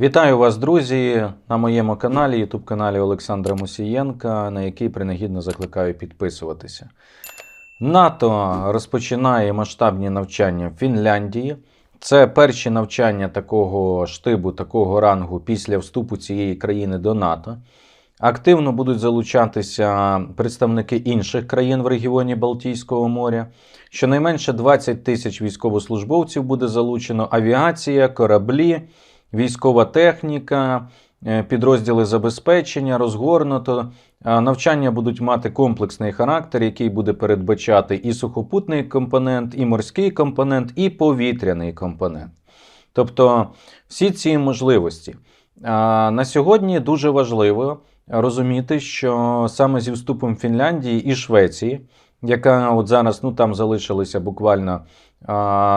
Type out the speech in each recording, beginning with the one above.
Вітаю вас, друзі, на моєму каналі, ютуб каналі Олександра Мусієнка, на який принагідно закликаю підписуватися. НАТО розпочинає масштабні навчання в Фінляндії. Це перші навчання такого штибу, такого рангу після вступу цієї країни до НАТО. Активно будуть залучатися представники інших країн в регіоні Балтійського моря. Щонайменше 20 тисяч військовослужбовців буде залучено авіація, кораблі, військова техніка, е, підрозділи забезпечення, розгорнуто. Навчання будуть мати комплексний характер, який буде передбачати і сухопутний компонент, і морський компонент, і повітряний компонент. Тобто всі ці можливості. На сьогодні дуже важливо розуміти, що саме зі вступом Фінляндії і Швеції, яка от зараз ну там залишилися буквально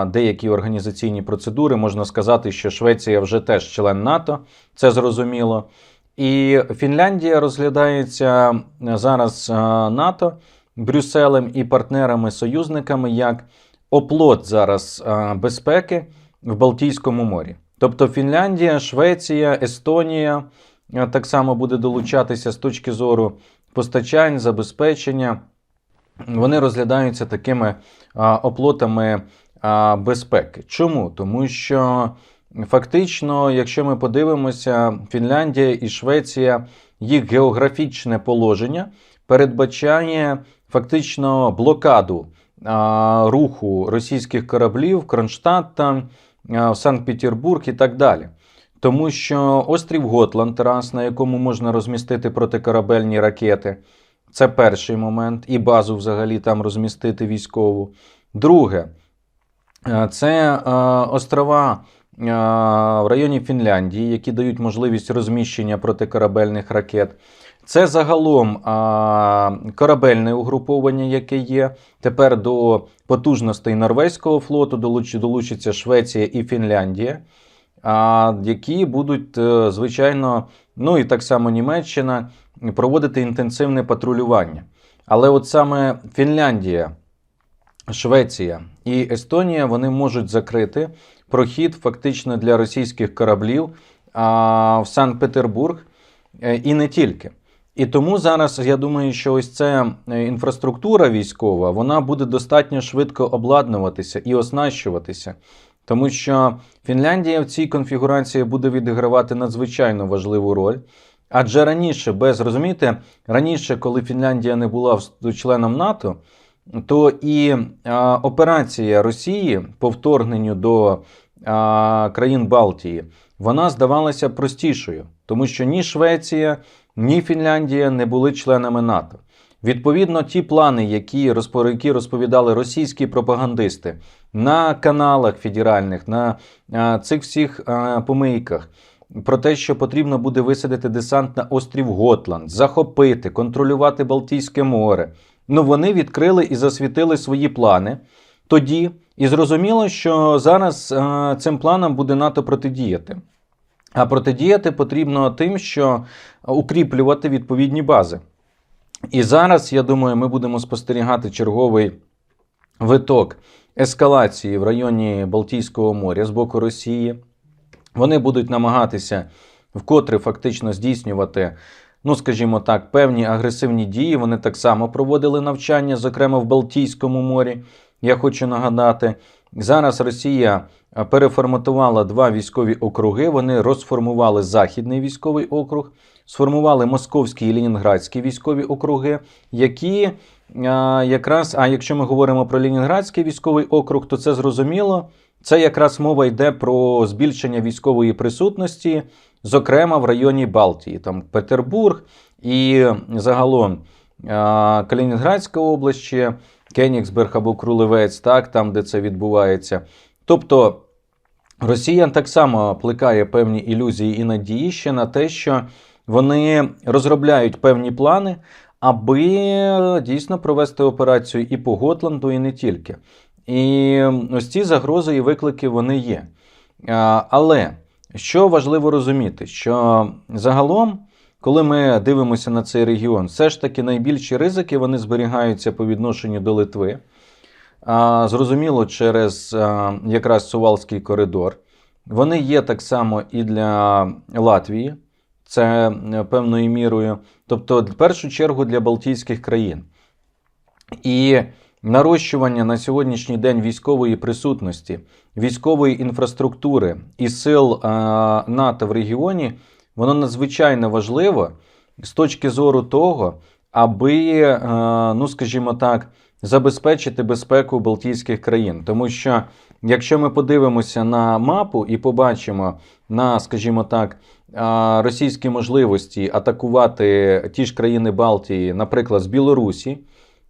деякі організаційні процедури, можна сказати, що Швеція вже теж член НАТО, це зрозуміло. І Фінляндія розглядається зараз НАТО Брюсселем і партнерами-союзниками як оплот зараз безпеки в Балтійському морі. Тобто Фінляндія, Швеція, Естонія так само буде долучатися з точки зору постачань, забезпечення. Вони розглядаються такими оплотами безпеки. Чому? Тому що фактично, якщо ми подивимося, Фінляндія і Швеція, їх географічне положення передбачає фактично блокаду руху російських кораблів Кронштадта, в Санкт-Петербург і так далі. Тому що острів Готланд, раз, на якому можна розмістити протикорабельні ракети, це перший момент, і базу взагалі там розмістити військову. Друге, це е, острова е, в районі Фінляндії, які дають можливість розміщення протикорабельних ракет. Це загалом корабельне угруповання, яке є. Тепер до потужностей Норвезького флоту долучиться Швеція і Фінляндія, які будуть, е, звичайно, ну і так само Німеччина проводити інтенсивне патрулювання. Але от саме Фінляндія, Швеція і Естонія вони можуть закрити прохід фактично для російських кораблів а, в Санкт-Петербург е, і не тільки. І тому зараз я думаю, що ось ця е, інфраструктура військова вона буде достатньо швидко обладнуватися і оснащуватися. Тому що Фінляндія в цій конфігурації буде відігравати надзвичайно важливу роль. Адже раніше, без розумієте, раніше, коли Фінляндія не була членом НАТО, то і операція Росії по вторгненню до країн Балтії вона здавалася простішою, тому що ні Швеція, ні Фінляндія не були членами НАТО. Відповідно, ті плани, які, які розповідали російські пропагандисти на каналах федеральних, на цих всіх помийках, про те, що потрібно буде висадити десант на острів Готланд, захопити, контролювати Балтійське море. Ну вони відкрили і засвітили свої плани тоді, і зрозуміло, що зараз е, цим планам буде НАТО протидіяти. А протидіяти потрібно тим, що укріплювати відповідні бази. І зараз, я думаю, ми будемо спостерігати черговий виток ескалації в районі Балтійського моря з боку Росії. Вони будуть намагатися вкотре фактично здійснювати, ну скажімо так, певні агресивні дії. Вони так само проводили навчання, зокрема в Балтійському морі. Я хочу нагадати, зараз Росія переформатувала два військові округи. Вони розформували Західний військовий округ, сформували Московський і Ленінградський військові округи, які е, якраз, а якщо ми говоримо про Ленінградський військовий округ, то це зрозуміло. Це якраз мова йде про збільшення військової присутності, зокрема в районі Балтії, там Петербург і загалом Калінінградська область, Кенігсберг або Крулевець, так, там, де це відбувається. Тобто Росія так само плекає певні ілюзії і надії ще на те, що вони розробляють певні плани, аби дійсно провести операцію і по Готланду, і не тільки. І ось ці загрози і виклики вони є. Але що важливо розуміти, що загалом, коли ми дивимося на цей регіон, все ж таки найбільші ризики вони зберігаються по відношенню до Литви. Зрозуміло, через якраз Сувалський коридор. Вони є так само і для Латвії, це певною мірою, тобто в першу чергу для Балтійських країн. І нарощування на сьогоднішній день військової присутності, військової інфраструктури і сил е, НАТО в регіоні, воно надзвичайно важливо з точки зору того, аби, е, ну скажімо так, забезпечити безпеку Балтійських країн. Тому що, якщо ми подивимося на мапу і побачимо на, скажімо так, е, російські можливості атакувати ті ж країни Балтії, наприклад, з Білорусі,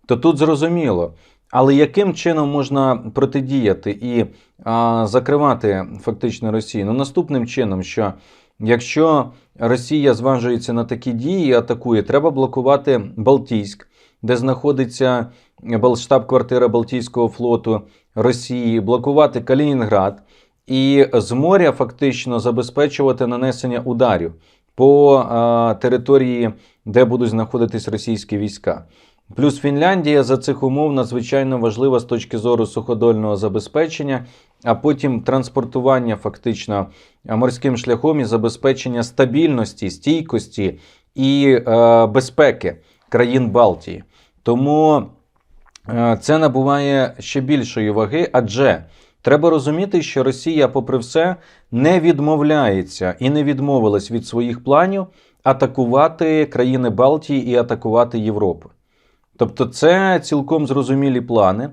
то тут зрозуміло. Але яким чином можна протидіяти і а, закривати фактично Росію? Ну, наступним чином, що якщо Росія зважується на такі дії і атакує, треба блокувати Балтійськ, де знаходиться штаб-квартира Балтійського флоту Росії, блокувати Калінінград і з моря фактично забезпечувати нанесення ударів по а, території, де будуть знаходитись російські війська. Плюс Фінляндія за цих умов надзвичайно важлива з точки зору суходольного забезпечення, а потім транспортування фактично морським шляхом і забезпечення стабільності, стійкості і е, безпеки країн Балтії. Тому е, це набуває ще більшої ваги, адже треба розуміти, що Росія, попри все, не відмовляється і не відмовилась від своїх планів атакувати країни Балтії і атакувати Європу. Тобто, це цілком зрозумілі плани.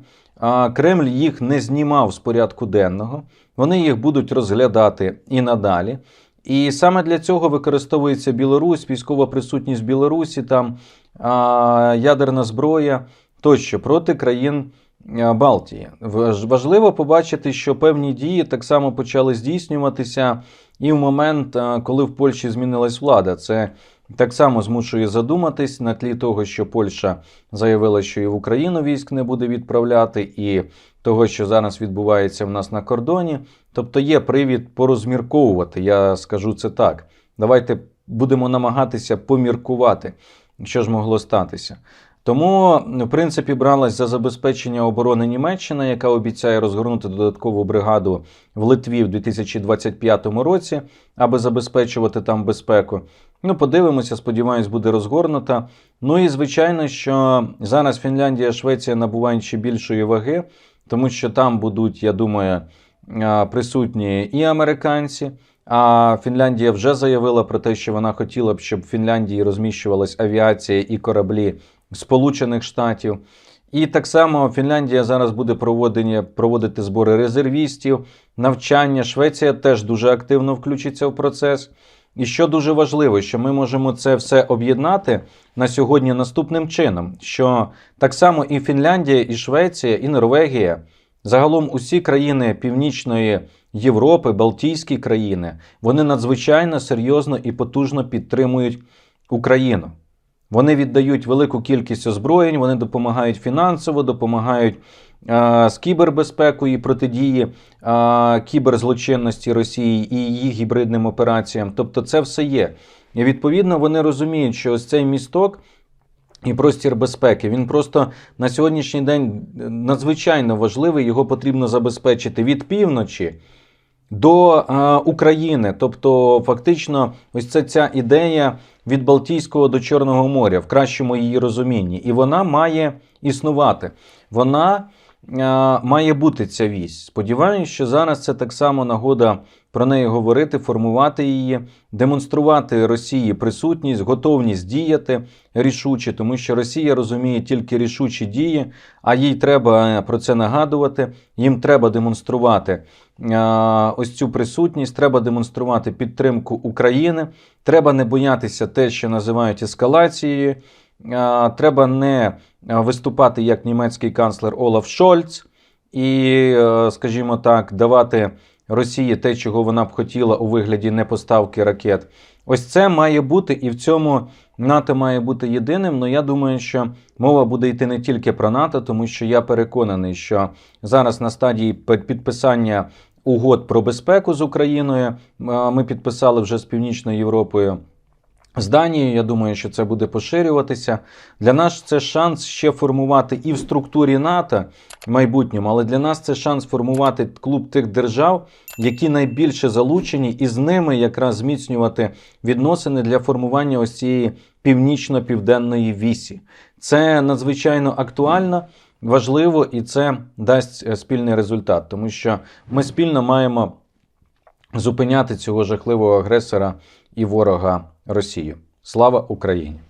Кремль їх не знімав з порядку денного. Вони їх будуть розглядати і надалі. І саме для цього використовується Білорусь, військова присутність Білорусі, там ядерна зброя тощо проти країн Балтії. Важливо побачити, що певні дії так само почали здійснюватися і в момент, коли в Польщі змінилась влада. Це так само змушує задуматись на тлі того, що Польща заявила, що і в Україну військ не буде відправляти, і того, що зараз відбувається в нас на кордоні. Тобто є привід порозмірковувати, я скажу це так. Давайте будемо намагатися поміркувати, що ж могло статися. Тому, в принципі, бралась за забезпечення оборони Німеччина, яка обіцяє розгорнути додаткову бригаду в Литві в 2025 році, аби забезпечувати там безпеку. Ну, подивимося, сподіваюсь, буде розгорнута. Ну і звичайно, що зараз Фінляндія, Швеція набувають ще більшої ваги, тому що там будуть, я думаю, присутні і американці. А Фінляндія вже заявила про те, що вона хотіла б, щоб в Фінляндії розміщувалась авіація і кораблі Сполучених Штатів. І так само Фінляндія зараз буде проводити збори резервістів, навчання. Швеція теж дуже активно включиться в процес. І що дуже важливо, що ми можемо це все об'єднати на сьогодні наступним чином: що так само і Фінляндія, і Швеція, і Норвегія, загалом усі країни Північної Європи, Балтійські країни, вони надзвичайно серйозно і потужно підтримують Україну. Вони віддають велику кількість озброєнь, вони допомагають фінансово, допомагають е, з кібербезпекою і протидії е, кіберзлочинності Росії і її гібридним операціям. Тобто, це все є. І відповідно вони розуміють, що ось цей місток. І простір безпеки. Він просто на сьогоднішній день надзвичайно важливий. Його потрібно забезпечити від півночі до е, України. Тобто, фактично, ось це ця ідея від Балтійського до Чорного моря в кращому її розумінні. І вона має існувати. Вона має бути ця вісь. Сподіваюся, що зараз це так само нагода про неї говорити, формувати її, демонструвати Росії присутність, готовність діяти рішуче, тому що Росія розуміє тільки рішучі дії, а їй треба про це нагадувати. Їм треба демонструвати е, ось цю присутність, треба демонструвати підтримку України. Треба не боятися те, що називають ескалацією. Треба не виступати як німецький канцлер Олаф Шольц і, е, скажімо так, давати Росії те, чого вона б хотіла у вигляді непоставки ракет. Ось це має бути, і в цьому НАТО має бути єдиним. Ну я думаю, що мова буде йти не тільки про НАТО, тому що я переконаний, що зараз на стадії пи- підписання угод про безпеку з Україною ми підписали вже з Північною Європою. З Данією. Я думаю, що це буде поширюватися. Для нас це шанс ще формувати і в структурі НАТО в майбутньому, але для нас це шанс формувати клуб тих держав, які найбільше залучені, і з ними якраз зміцнювати відносини для формування ось цієї північно-південної вісі. Це надзвичайно актуально, важливо і це дасть е, спільний результат, тому що ми спільно маємо зупиняти цього жахливого агресора і ворога Росію. Слава Україні!